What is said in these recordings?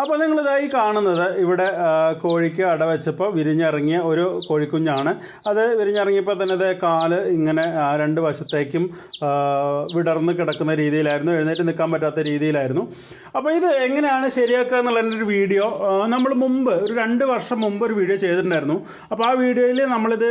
അപ്പോൾ നിങ്ങളിതായി കാണുന്നത് ഇവിടെ കോഴിക്ക് അടവെച്ചപ്പോൾ വിരിഞ്ഞിറങ്ങിയ ഒരു കോഴിക്കുഞ്ഞാണ്. അത് വിരിഞ്ഞിറങ്ങിയപ്പോൾ തന്നെ അത് കാൽ ഇങ്ങനെ രണ്ട് വശത്തേക്കും വിടർന്ന് കിടക്കുന്ന രീതിയിലായിരുന്നു. എഴുന്നേറ്റ് നിൽക്കാൻ പറ്റാത്ത രീതിയിലായിരുന്നു. അപ്പോൾ ഇത് എങ്ങനെയാണ് ശരിയാക്കുക എന്നുള്ളതിന്റെ ഒരു വീഡിയോ നമ്മൾ മുമ്പ് ഒരു രണ്ട് വർഷം മുമ്പ് ഒരു വീഡിയോ ചെയ്തിട്ടുണ്ടായിരുന്നു. അപ്പോൾ ആ വീഡിയോയിൽ നമ്മളിത്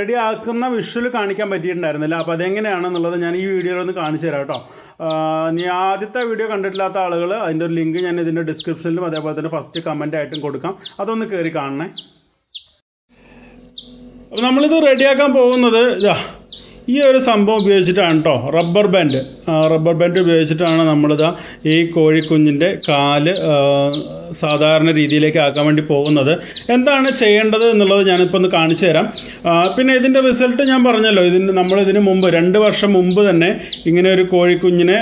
റെഡിയാക്കുന്ന വിഷ്വൽ കാണിക്കാൻ പറ്റിയിട്ടുണ്ടായിരുന്നില്ല. അപ്പോൾ അതെങ്ങനെയാണെന്നുള്ളത് ഞാൻ ഈ വീഡിയോയിൽ ഒന്ന് കാണിച്ചു തരാം കേട്ടോ. നീ ആദ്യത്തെ വീഡിയോ കണ്ടിട്ടില്ലാത്ത ആളുകൾ അതിന്റെ ഒരു ലിങ്ക് ഞാൻ ഇതിന്റെ ഡിസ്ക്രിപ്ഷനിലും അതേപോലെ തന്നെ ഫസ്റ്റ് കമന്റ് ആയിട്ടും കൊടുക്കാം. അതൊന്ന് കയറി കാണണേ. അപ്പോൾ നമ്മളിത് റെഡിയാക്കാൻ പോകുന്നത് ഇതാ ഈ ഒരു സംഭവം ഉപയോഗിച്ചിട്ടാണ് കേട്ടോ റബ്ബർ ബാൻഡ് റബ്ബർ ബാൻഡ് ഉപയോഗിച്ചിട്ടാണ് നമ്മളിതാ ഈ കോഴിക്കുഞ്ഞിന്റെ കാൽ സാധാരണ രീതിയിലേക്ക് ആക്കാൻ വേണ്ടി പോകുന്നത്. എന്താണ് ചെയ്യേണ്ടത് എന്നുള്ളത് ഞാനിപ്പോൾ ഒന്ന് കാണിച്ചു തരാം. പിന്നെ ഇതിന്റെ റിസൾട്ട് ഞാൻ പറഞ്ഞല്ലോ. ഇതിന് നമ്മൾ ഇതിന് മുമ്പ് രണ്ട് വർഷം മുമ്പ് തന്നെ ഇങ്ങനെ ഒരു കോഴിക്കുഞ്ഞിനെ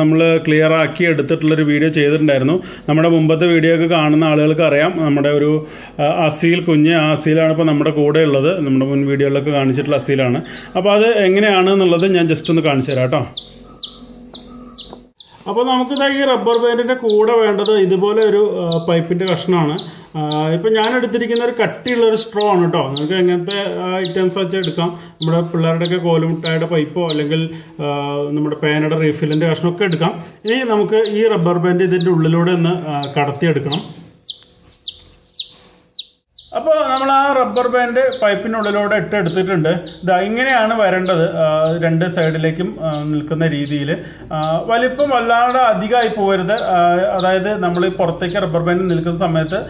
നമ്മൾ ക്ലിയർ ആക്കി എടുത്തിട്ടുള്ളൊരു വീഡിയോ ചെയ്തിട്ടുണ്ടായിരുന്നു. നമ്മുടെ മുമ്പത്തെ വീഡിയോ ഒക്കെ കാണുന്ന ആളുകൾക്ക് അറിയാം. നമ്മുടെ ഒരു അസീൽ കുഞ്ഞ് ആ അസീലാണ് ഇപ്പോൾ നമ്മുടെ കൂടെ ഉള്ളത്. നമ്മുടെ മുൻ വീഡിയോയിലൊക്കെ കാണിച്ചിട്ടുള്ള അസീലാണ്. അപ്പോൾ അത് എങ്ങനെയാണ് എന്നുള്ളത് ഞാൻ ജസ്റ്റ് ഒന്ന് കാണിച്ചു തരാം കേട്ടോ. അപ്പോൾ നമുക്ക് ഇതാ ഈ റബ്ബർ ബാൻഡിന്റെ കൂടെ വേണ്ടത് ഇതുപോലെ ഒരു പൈപ്പിന്റെ കഷ്ണമാണ്. ഇപ്പം ഞാൻ എടുത്തിരിക്കുന്ന ഒരു കട്ടിയുള്ള ഒരു സ്ട്രോ ആണ് കേട്ടോ നിങ്ങൾക്ക് എങ്ങനത്തെ ഐറ്റംസ് വെച്ച് എടുക്കാം. നമ്മുടെ പിള്ളേരുടെയൊക്കെ കോലുമുട്ടായുടെ പൈപ്പോ അല്ലെങ്കിൽ നമ്മുടെ പേനയുടെ റീഫിലിന്റെ കഷ്ണമൊക്കെ എടുക്കാം. ഇനി നമുക്ക് ഈ റബ്ബർ ബാൻഡ് ഇതിന്റെ ഉള്ളിലൂടെ ഒന്ന് കടത്തിയെടുക്കണം. നമ്മൾ ആ റബ്ബർ ബാൻഡ് പൈപ്പിനുള്ളിലൂടെ ഇട്ട് എടുത്തിട്ടുണ്ട്. ഇതാ ഇങ്ങനെയാണ് വരേണ്ടത് രണ്ട് സൈഡിലേക്കും നിൽക്കുന്ന രീതിയിൽ. വലിപ്പം വല്ലാതെ അധികമായി പോകരുത്. അതായത് നമ്മൾ പുറത്തേക്ക് റബ്ബർ ബാൻഡ് നിൽക്കുന്ന സമയത്ത്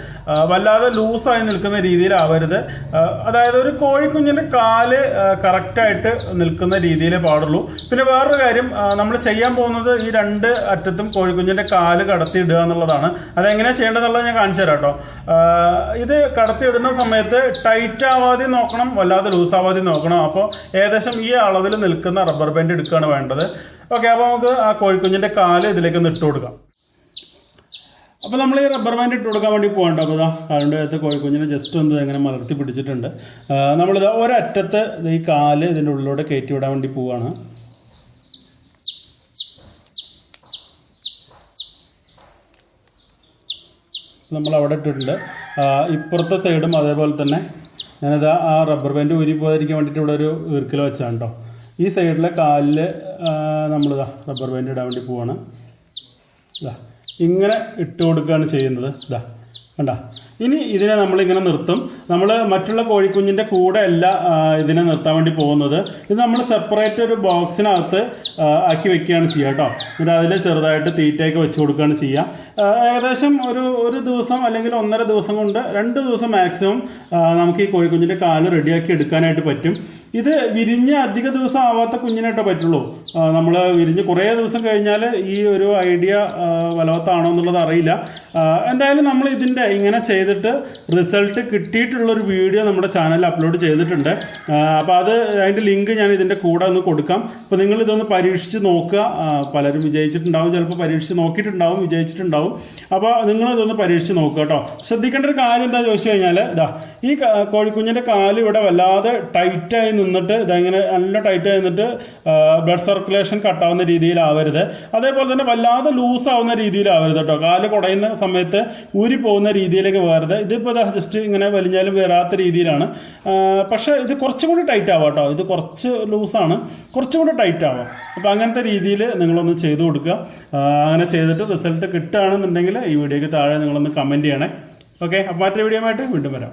വല്ലാതെ ലൂസായി നിൽക്കുന്ന രീതിയിലാവരുത്. അതായത് ഒരു കോഴിക്കുഞ്ഞിന്റെ കാൽ കറക്റ്റായിട്ട് നിൽക്കുന്ന രീതിയിലേ പാടുള്ളൂ. പിന്നെ വേറൊരു കാര്യം നമ്മൾ ചെയ്യാൻ പോകുന്നത് ഈ രണ്ട് അറ്റത്തും കോഴിക്കുഞ്ഞിന്റെ കാൽ കടത്തിയിടുക എന്നുള്ളതാണ്. അതെങ്ങനെയാണ് ചെയ്യേണ്ടതെന്നുള്ളത് ഞാൻ കാണിച്ചു തരാം കേട്ടോ. ഇത് കടത്തിയിടുന്ന സമയത്ത് ടൈറ്റ് ആവാതെ നോക്കണം വല്ലാതെ ലൂസ് ആവാതെ നോക്കണം. അപ്പോൾ ഏകദേശം ഈ അളവിൽ നിൽക്കുന്ന റബ്ബർ ബാൻഡ് എടുക്കുകയാണ് വേണ്ടത്. ഓക്കെ അപ്പോൾ നമുക്ക് ആ കോഴിക്കുഞ്ഞിന്റെ കാൽ ഇതിലേക്ക് ഒന്ന് ഇട്ട് കൊടുക്കാം. അപ്പോൾ നമ്മൾ ഈ റബ്ബർ ബാൻഡ് ഇട്ട് കൊടുക്കാൻ വേണ്ടി പോകണ്ട അപ്പോൾ ഇതാ അതിന്റെ അകത്ത് കോഴിക്കുഞ്ഞിനെ ജസ്റ്റ് ഒന്ന് ഇങ്ങനെ മലർത്തി പിടിച്ചിട്ടുണ്ട്. നമ്മളിത് ഒരറ്റത്ത് ഈ കാൽ ഇതിന്റെ ഉള്ളിലൂടെ കയറ്റി വിടാൻ വേണ്ടി പോവുകയാണ് നമ്മൾ അവിടെ ഇട്ടിട്ടുണ്ട്. ഇപ്പുറത്തെ സൈഡും അതേപോലെ തന്നെ ഞാനത് ആ റബ്ബർ ബാൻഡ് ഊരി പോകാതിരിക്കാൻ വേണ്ടിയിട്ട് ഇവിടെ ഒരു ഈർക്കിൽ വെച്ചാണ് കേട്ടോ ഈ സൈഡിലെ കാലിൽ നമ്മളിതാ റബ്ബർ ബാൻഡ് ഇടാൻ വേണ്ടി പോവാണ്. ഇതാ ഇങ്ങനെ ഇട്ട് കൊടുക്കുകയാണ് ചെയ്യുന്നത്. ഇതാ കണ്ട? ഇനി ഇതിനെ നമ്മളിങ്ങനെ നിർത്തും. നമ്മൾ മറ്റുള്ള കോഴിക്കുഞ്ഞിന്റെ കൂടെ അല്ല ഇതിനെ നിർത്താൻ വേണ്ടി പോകുന്നത്. ഇത് നമ്മൾ സെപ്പറേറ്റ് ഒരു ബോക്സിനകത്ത് ആക്കി വെക്കുകയാണ് ചെയ്യുക കേട്ടോ. എന്നിട്ട് അതിൽ ചെറുതായിട്ട് തീറ്റയൊക്കെ വെച്ച് കൊടുക്കുകയാണ് ചെയ്യുക. ഏകദേശം ഒരു ഒരു ദിവസം അല്ലെങ്കിൽ ഒന്നര ദിവസം കൊണ്ട് രണ്ട് ദിവസം മാക്സിമം നമുക്ക് ഈ കോഴിക്കുഞ്ഞിന്റെ കാൽ റെഡിയാക്കി എടുക്കാനായിട്ട് പറ്റും. ഇത് വിരിഞ്ഞ് അധിക ദിവസം ആവാത്ത കുഞ്ഞിനായിട്ടേ പറ്റുള്ളൂ. നമ്മൾ വിരിഞ്ഞ് കുറേ ദിവസം കഴിഞ്ഞാൽ ഈ ഒരു ഐഡിയ ഫലവത്താണോ എന്നുള്ളത് അറിയില്ല. എന്തായാലും നമ്മൾ ഇതിന്റെ ഇങ്ങനെ ചെയ്തിട്ട് റിസൾട്ട് കിട്ടിയിട്ടുള്ളൊരു വീഡിയോ നമ്മുടെ ചാനലിൽ അപ്ലോഡ് ചെയ്തിട്ടുണ്ട്. അപ്പോൾ അത് അതിന്റെ ലിങ്ക് ഞാൻ ഇതിന്റെ കൂടെ ഒന്ന് കൊടുക്കാം. അപ്പോൾ നിങ്ങൾ ഇതൊന്ന് പരീക്ഷിച്ച് നോക്കുക. പലരും വിജയിച്ചിട്ടുണ്ടാവും ചിലപ്പോൾ പരീക്ഷിച്ച് നോക്കിയിട്ടുണ്ടാവും വിജയിച്ചിട്ടുണ്ടാവും. അപ്പോൾ നിങ്ങൾ ഇതൊന്ന് പരീക്ഷിച്ച് നോക്കുക കേട്ടോ. ശ്രദ്ധിക്കേണ്ട ഒരു കാര്യം എന്താ ചോദിച്ചു കഴിഞ്ഞാൽ ഇതാ ഈ കോഴിക്കുഞ്ഞിന്റെ കാൽ ഇവിടെ വല്ലാതെ ടൈറ്റായി നിന്നിട്ട് ഇതെങ്ങനെ നല്ല ടൈറ്റ് നിന്നിട്ട് ബ്ലഡ് സർക്കുലേഷൻ കട്ടാവുന്ന രീതിയിലാവരുത്. അതേപോലെ തന്നെ വല്ലാതെ ലൂസ് ആവുന്ന രീതിയിലാവരുത് കേട്ടോ കാൽ കുടയുന്ന സമയത്ത് ഊരി പോകുന്ന രീതിയിലേക്ക് വേറരുത് ഇതിപ്പോൾ ജസ്റ്റ് ഇങ്ങനെ വലിഞ്ഞാലും വരാത്ത രീതിയിലാണ്. പക്ഷെ പക്ഷേ ഇത് കുറച്ചുകൂടി ടൈറ്റ് ആവാം കേട്ടോ ഇത് കുറച്ച് ലൂസാണ് കുറച്ചുകൂടി ടൈറ്റ് ആവാം. അപ്പോൾ അങ്ങനത്തെ രീതിയിൽ നിങ്ങളൊന്ന് ചെയ്തു കൊടുക്കുക. അങ്ങനെ ചെയ്തിട്ട് റിസൾട്ട് കിട്ടുകയാണെന്നുണ്ടെങ്കിൽ ഈ വീഡിയോയ്ക്ക് താഴെ നിങ്ങളൊന്ന് കമന്റ് ചെയ്യണേ. ഓക്കെ അപ്പോൾ മറ്റൊരു വീഡിയോ ആയിട്ട് വീണ്ടും വരാം.